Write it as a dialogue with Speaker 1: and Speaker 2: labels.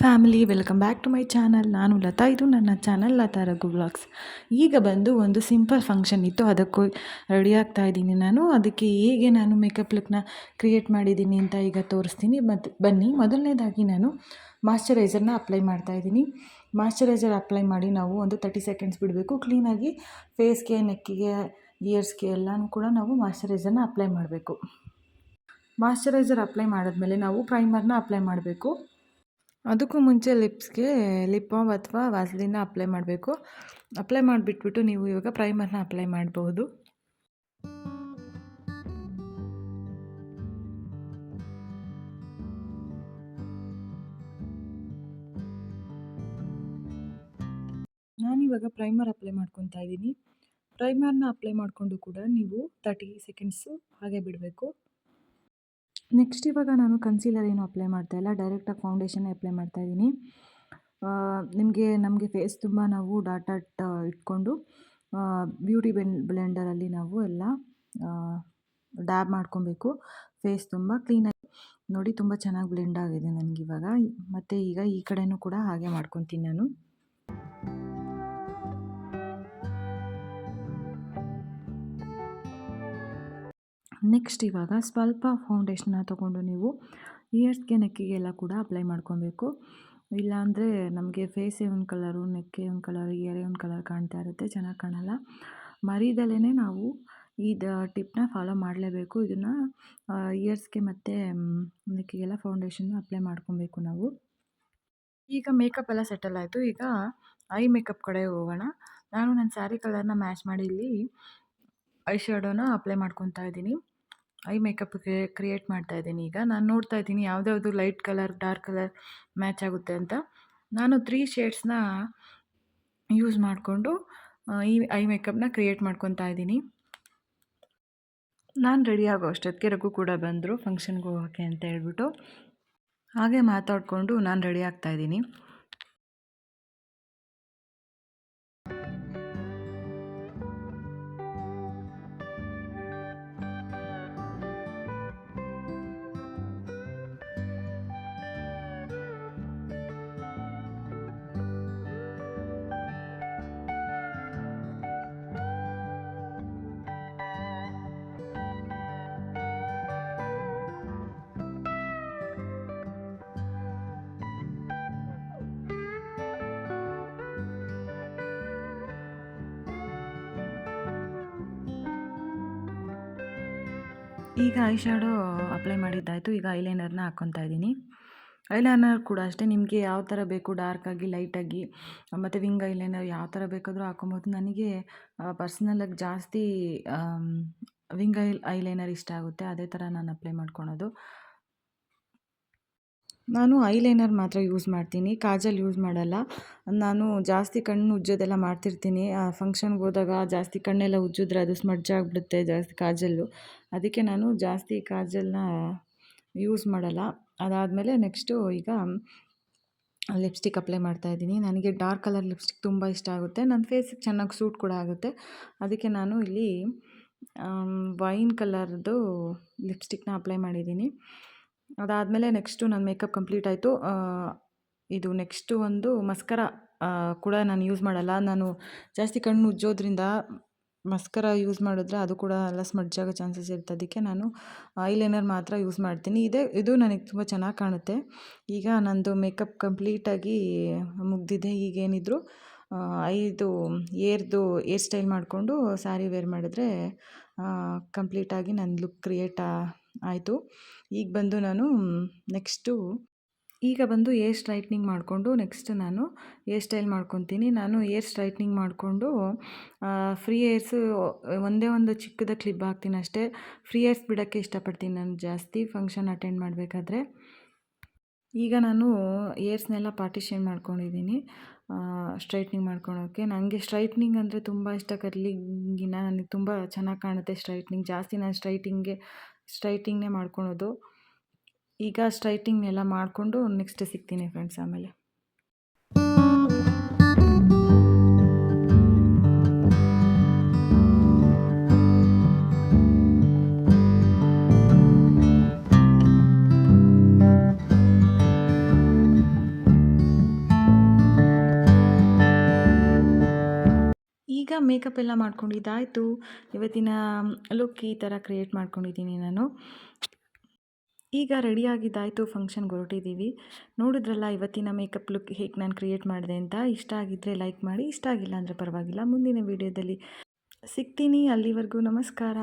Speaker 1: Family welcome back to my channel ನಾನು ಲತಾ, ಇದು ನನ್ನ ಚಾನಲ್ ಲತಾ ರಘು ಬ್ಲಾಗ್ಸ್ ಈಗ ಬಂದು ಒಂದು ಸಿಂಪಲ್ ಫಂಕ್ಷನ್ ಇತ್ತು, ಅದಕ್ಕೂ ರೆಡಿ ಆಗ್ತಾ ಇದ್ದೀನಿ ನಾನು. ಅದಕ್ಕೆ ಹೇಗೆ ನಾನು ಮೇಕಪ್ ಲುಕ್ನ ಕ್ರಿಯೇಟ್ ಮಾಡಿದ್ದೀನಿ ಅಂತ ಈಗ ತೋರಿಸ್ತೀನಿ. ಮತ್ತು ಬನ್ನಿ, ಮೊದಲನೇದಾಗಿ ನಾನು ಮಾಶ್ಚರೈಸರ್ನ ಅಪ್ಲೈ ಮಾಡ್ತಾ ಇದ್ದೀನಿ. ಮಾಶ್ಚರೈಸರ್ ಅಪ್ಲೈ ಮಾಡಿ ನಾವು ಒಂದು ತರ್ಟಿ ಸೆಕೆಂಡ್ಸ್ ಬಿಡಬೇಕು. ಕ್ಲೀನಾಗಿ ಫೇಸ್ಗೆ ನೆಕ್ಕಿಗೆ ಇಯರ್ಸ್ಗೆ ಎಲ್ಲನೂ ಕೂಡ ನಾವು ಮಾಶ್ಚರೈಸರ್ನ ಅಪ್ಲೈ ಮಾಡಬೇಕು. ಮಾಶ್ಚರೈಸರ್ ಅಪ್ಲೈ ಮಾಡಿದ್ಮೇಲೆ ನಾವು ಪ್ರೈಮರ್ನ ಅಪ್ಲೈ ಮಾಡಬೇಕು. ಅದಕ್ಕೂ ಮುಂಚೆ ಲಿಪ್ಸ್ಗೆ ಲಿಪ್ ಬಾಮ್ ಅಥವಾ ವಾಸಲಿನ ಅಪ್ಲೈ ಮಾಡಬೇಕು. ಅಪ್ಲೈ ಮಾಡಿಬಿಟ್ಬಿಟ್ಟು ನೀವು ಇವಾಗ ಪ್ರೈಮರ್ನ ಅಪ್ಲೈ ಮಾಡಬಹುದು. ನಾನಿವಾಗ ಪ್ರೈಮರ್ ಅಪ್ಲೈ ಮಾಡ್ಕೊತಾ ಇದ್ದೀನಿ. ಪ್ರೈಮರ್ನ ಅಪ್ಲೈ ಮಾಡಿಕೊಂಡು ಕೂಡ ನೀವು ತರ್ಟಿ ಸೆಕೆಂಡ್ಸು ಹಾಗೆ ಬಿಡಬೇಕು. ನೆಕ್ಸ್ಟ್ ಇವಾಗ ನಾನು ಕನ್ಸೀಲರ್ ಏನು ಅಪ್ಲೈ ಮಾಡ್ತಾ ಇಲ್ಲ. ಡೈರೆಕ್ಟಾಗಿ ಫೌಂಡೇಶನ್ ಅಪ್ಲೈ ಮಾಡ್ತಾ ಇದ್ದೀನಿ. ನಿಮಗೆ, ನಮಗೆ ಫೇಸ್ ತುಂಬ ನಾವು ಡಾಟ್ ಡಾಟ್ ಇಟ್ಕೊಂಡು ಬ್ಯೂಟಿ ಬೆನ್ ಬ್ಲೆಂಡರಲ್ಲಿ ನಾವು ಎಲ್ಲ ಡ್ಯಾಬ್ ಮಾಡ್ಕೊಬೇಕು. ಫೇಸ್ ತುಂಬ ಕ್ಲೀನಾಗಿ ನೋಡಿ ತುಂಬ ಚೆನ್ನಾಗಿ ಬ್ಲೆಂಡ್ ಆಗಿದೆ ನನಗಿವಾಗ ಮತ್ತು ಈಗ ಈ ಕಡೆಯೂ ಕೂಡ ಹಾಗೆ ಮಾಡ್ಕೊತೀನಿ ನಾನು. ನೆಕ್ಸ್ಟ್ ಇವಾಗ ಸ್ವಲ್ಪ ಫೌಂಡೇಶನ್ನ ತೊಗೊಂಡು ನೀವು ಇಯರ್ಸ್ಗೆ ನೆಕ್ಕಿಗೆಲ್ಲ ಕೂಡ ಅಪ್ಲೈ ಮಾಡ್ಕೊಬೇಕು. ಇಲ್ಲಾಂದರೆ ನಮಗೆ ಫೇಸೇ ಒಂದು ಕಲರು ನೆಕ್ಕೆ ಒಂದು ಕಲರ್ ಇಯರೇ ಒಂದು ಕಲರ್ ಕಾಣ್ತಾ ಇರುತ್ತೆ, ಚೆನ್ನಾಗಿ ಕಾಣಲ್ಲ. ಮರಿದಲೇ ನಾವು ಇದು ಟಿಪ್ನ ಫಾಲೋ ಮಾಡಲೇಬೇಕು. ಇದನ್ನು ಇಯರ್ಸ್ಗೆ ಮತ್ತು ನೆಕ್ಕಿಗೆಲ್ಲ ಫೌಂಡೇಶನ್ ಅಪ್ಲೈ ಮಾಡ್ಕೊಬೇಕು ನಾವು. ಈಗ ಮೇಕಪ್ ಎಲ್ಲ ಸೆಟಲ್ ಆಯಿತು. ಈಗ ಐ ಮೇಕಪ್ ಕಡೆ ಹೋಗೋಣ. ನಾನು ನನ್ನ ಸ್ಯಾರಿ ಕಲರ್ನ ಮ್ಯಾಚ್ ಮಾಡಿ ಇಲ್ಲಿ ಐ ಶ್ಯಾಡೋನ ಅಪ್ಲೈ ಮಾಡ್ಕೊತಾ ಇದ್ದೀನಿ. ಐ ಮೇಕಪ್ ಕ್ರಿಯೇಟ್ ಮಾಡ್ತಾ ಇದ್ದೀನಿ ಈಗ. ನಾನು ನೋಡ್ತಾ ಇದ್ದೀನಿ ಯಾವುದ್ಯಾವುದು light colour, dark colour match ಆಗುತ್ತೆ ಅಂತ. ನಾನು ತ್ರೀ ಶೇಡ್ಸ್ನ ಯೂಸ್ ಮಾಡಿಕೊಂಡು ಈ ಐ ಮೇಕಪ್ನ ಕ್ರಿಯೇಟ್ ಮಾಡ್ಕೊತಾ ಇದ್ದೀನಿ. ನಾನು ರೆಡಿ ಆಗೋ ಅಷ್ಟೊತ್ತಿಗೆ ರಘು ಕೂಡ ಬಂದರು, ಫಂಕ್ಷನ್ಗೆ ಹೋಗೋಕ್ಕೆ ಅಂತ ಹೇಳ್ಬಿಟ್ಟು. ಹಾಗೆ ಮಾತಾಡಿಕೊಂಡು ನಾನು ರೆಡಿ ಆಗ್ತಾ ಈಗ ಐ ಶ್ಯಾಡೋ ಅಪ್ಲೈ ಮಾಡಿದ್ದಾಯಿತು. ಈಗ ಐಲೈನರ್ನ ಹಾಕ್ಕೊತಾ ಇದ್ದೀನಿ. ಐಲೈನರ್ ಕೂಡ ಅಷ್ಟೇ. ನಿಮಗೆ ಯಾವ ಥರ ಬೇಕು? ಡಾರ್ಕಾಗಿ ಲೈಟಾಗಿ ಮತ್ತು ವಿಂಗ್ ಐಲೈನರ್ ಯಾವ ಥರ ಬೇಕಾದರೂ ಹಾಕೊಬೋದು. ನನಗೆ ಪರ್ಸ್ನಲಾಗಿ ಜಾಸ್ತಿ ವಿಂಗ್ ಐ ಐಲೈನರ್ ಇಷ್ಟ ಆಗುತ್ತೆ. ಅದೇ ಥರ ನಾನು ಅಪ್ಲೈ ಮಾಡ್ಕೊಳೋದು. ನಾನು ಐಲೈನರ್ ಮಾತ್ರ ಯೂಸ್ ಮಾಡ್ತೀನಿ, ಕಾಜಲ್ ಯೂಸ್ ಮಾಡಲ್ಲ. ನಾನು ಜಾಸ್ತಿ ಕಣ್ಣು ಉಜ್ಜೋದೆಲ್ಲ ಮಾಡ್ತಿರ್ತೀನಿ. ಫಂಕ್ಷನ್ಗೆ ಹೋದಾಗ ಜಾಸ್ತಿ ಕಣ್ಣೆಲ್ಲ ಉಜ್ಜಿದ್ರೆ ಅದು ಸ್ಮಡ್ಜ್ ಆಗಿಬಿಡುತ್ತೆ, ಜಾಸ್ತಿ ಕಾಜಲ್ಲು. ಅದಕ್ಕೆ ನಾನು ಜಾಸ್ತಿ ಕಾಜಲ್ನ ಯೂಸ್ ಮಾಡಲ್ಲ. ಅದಾದಮೇಲೆ ನೆಕ್ಸ್ಟು ಈಗ ಲಿಪ್ಸ್ಟಿಕ್ ಅಪ್ಲೈ ಮಾಡ್ತಾ ಇದ್ದೀನಿ. ನನಗೆ ಡಾರ್ಕ್ ಕಲರ್ ಲಿಪ್ಸ್ಟಿಕ್ ತುಂಬ ಇಷ್ಟ ಆಗುತ್ತೆ. ನನ್ನ ಫೇಸಿಗೆ ಚೆನ್ನಾಗಿ ಸೂಟ್ ಕೂಡ ಆಗುತ್ತೆ. ಅದಕ್ಕೆ ನಾನು ಇಲ್ಲಿ ವೈನ್ ಕಲರ್ದು ಲಿಪ್ಸ್ಟಿಕ್ನ ಅಪ್ಲೈ ಮಾಡಿದ್ದೀನಿ. ಅದಾದಮೇಲೆ ನೆಕ್ಸ್ಟು ನನ್ನ ಮೇಕಪ್ ಕಂಪ್ಲೀಟ್ ಆಯಿತು. ಇದು ನೆಕ್ಸ್ಟು ಒಂದು ಮಸ್ಕರ ಕೂಡ ನಾನು ಯೂಸ್ ಮಾಡಲ್ಲ. ನಾನು ಜಾಸ್ತಿ ಕಣ್ಣು ಉಜ್ಜೋದ್ರಿಂದ ಮಸ್ಕರ ಯೂಸ್ ಮಾಡಿದ್ರೆ ಅದು ಕೂಡ ಎಲ್ಲ ಸ್ಮಡ್ಜ್ ಆಗೋ ಚಾನ್ಸಸ್ ಇರುತ್ತೆ. ಅದಕ್ಕೆ ನಾನು ಐಲೈನರ್ ಮಾತ್ರ ಯೂಸ್ ಮಾಡ್ತೀನಿ. ಇದೇ, ಇದು ನನಗೆ ತುಂಬ ಚೆನ್ನಾಗಿ ಕಾಣುತ್ತೆ. ಈಗ ನಂದು ಮೇಕಪ್ ಕಂಪ್ಲೀಟಾಗಿ ಮುಗಿದಿದೆ. ಈಗೇನಿದ್ರು ಐದು ಏರ್ದು ಏರ್ ಸ್ಟೈಲ್ ಮಾಡಿಕೊಂಡು ಸ್ಯಾರಿ ವೇರ್ ಮಾಡಿದ್ರೆ ಕಂಪ್ಲೀಟಾಗಿ ನನ್ನ ಲುಕ್ ಕ್ರಿಯೇಟ್ ಆಯಿತು. ಈಗ ಬಂದು ನಾನು ನೆಕ್ಸ್ಟು ಈಗ ಬಂದು ಏರ್ ಸ್ಟ್ರೈಟ್ನಿಂಗ್ ಮಾಡಿಕೊಂಡು ನೆಕ್ಸ್ಟ್ ನಾನು ಏರ್ ಸ್ಟೈಲ್ ಮಾಡ್ಕೊತೀನಿ. ನಾನು ಏರ್ ಸ್ಟ್ರೈಟ್ನಿಂಗ್ ಮಾಡಿಕೊಂಡು ಫ್ರೀ ಏರ್ಸು ಒಂದೇ ಒಂದು ಚಿಕ್ಕದ ಕ್ಲಿಪ್ ಹಾಕ್ತೀನಿ ಅಷ್ಟೇ. ಫ್ರೀ ಏರ್ಸ್ ಬಿಡೋಕ್ಕೆ ಇಷ್ಟಪಡ್ತೀನಿ ನಾನು ಜಾಸ್ತಿ ಫಂಕ್ಷನ್ ಅಟೆಂಡ್ ಮಾಡಬೇಕಾದ್ರೆ. ಈಗ ನಾನು ಏರ್ಸ್ನೆಲ್ಲ ಪಾರ್ಟಿಷನ್ ಮಾಡ್ಕೊಂಡಿದ್ದೀನಿ ಸ್ಟ್ರೈಟ್ನಿಂಗ್ ಮಾಡ್ಕೊಳೋಕ್ಕೆ. ನನಗೆ ಸ್ಟ್ರೈಟ್ನಿಂಗ್ ಅಂದರೆ ತುಂಬ ಇಷ್ಟ. ಕರ್ಲಿಂಗಿನ ನನಗೆ ತುಂಬ ಚೆನ್ನಾಗಿ ಕಾಣುತ್ತೆ. ಸ್ಟ್ರೈಟ್ನಿಂಗ್ ಜಾಸ್ತಿ ನಾನು ಸ್ಟ್ರೈಟಿಂಗ್ಗೆ ಸ್ಟ್ರೈಟಿಂಗ್ನೇ ಮಾಡ್ಕೊಳೋದು. ಈಗ ಸ್ಟ್ರೈಟಿಂಗ್ನೆಲ್ಲ ಮಾಡಿಕೊಂಡು ನೆಕ್ಸ್ಟ್ ಸಿಗ್ತೀನಿ ಫ್ರೆಂಡ್ಸ್ ಆಮೇಲೆ. ಮೇಕಪ್ ಎಲ್ಲ ಮಾಡ್ಕೊಂಡಿದ್ದಾಯಿತು. ಇವತ್ತಿನ ಲುಕ್ ಈ ಥರ ಕ್ರಿಯೇಟ್ ಮಾಡ್ಕೊಂಡಿದ್ದೀನಿ ನಾನು. ಈಗ ರೆಡಿಯಾಗಿದ್ದಾಯಿತು ಫಂಕ್ಷನ್ಗೆ ಹೊರಟಿದ್ದೀವಿ. ನೋಡಿದ್ರಲ್ಲ, ಇವತ್ತಿನ ಮೇಕಪ್ ಲುಕ್ ಹೇಗೆ ನಾನು ಕ್ರಿಯೇಟ್ ಮಾಡಿದೆ ಅಂತ. ಇಷ್ಟ ಆಗಿದ್ದರೆ ಲೈಕ್ ಮಾಡಿ, ಇಷ್ಟ ಆಗಿಲ್ಲ ಅಂದರೆ ಪರವಾಗಿಲ್ಲ. ಮುಂದಿನ ವೀಡಿಯೋದಲ್ಲಿ ಸಿಗ್ತೀನಿ. ಅಲ್ಲಿವರೆಗೂ ನಮಸ್ಕಾರ.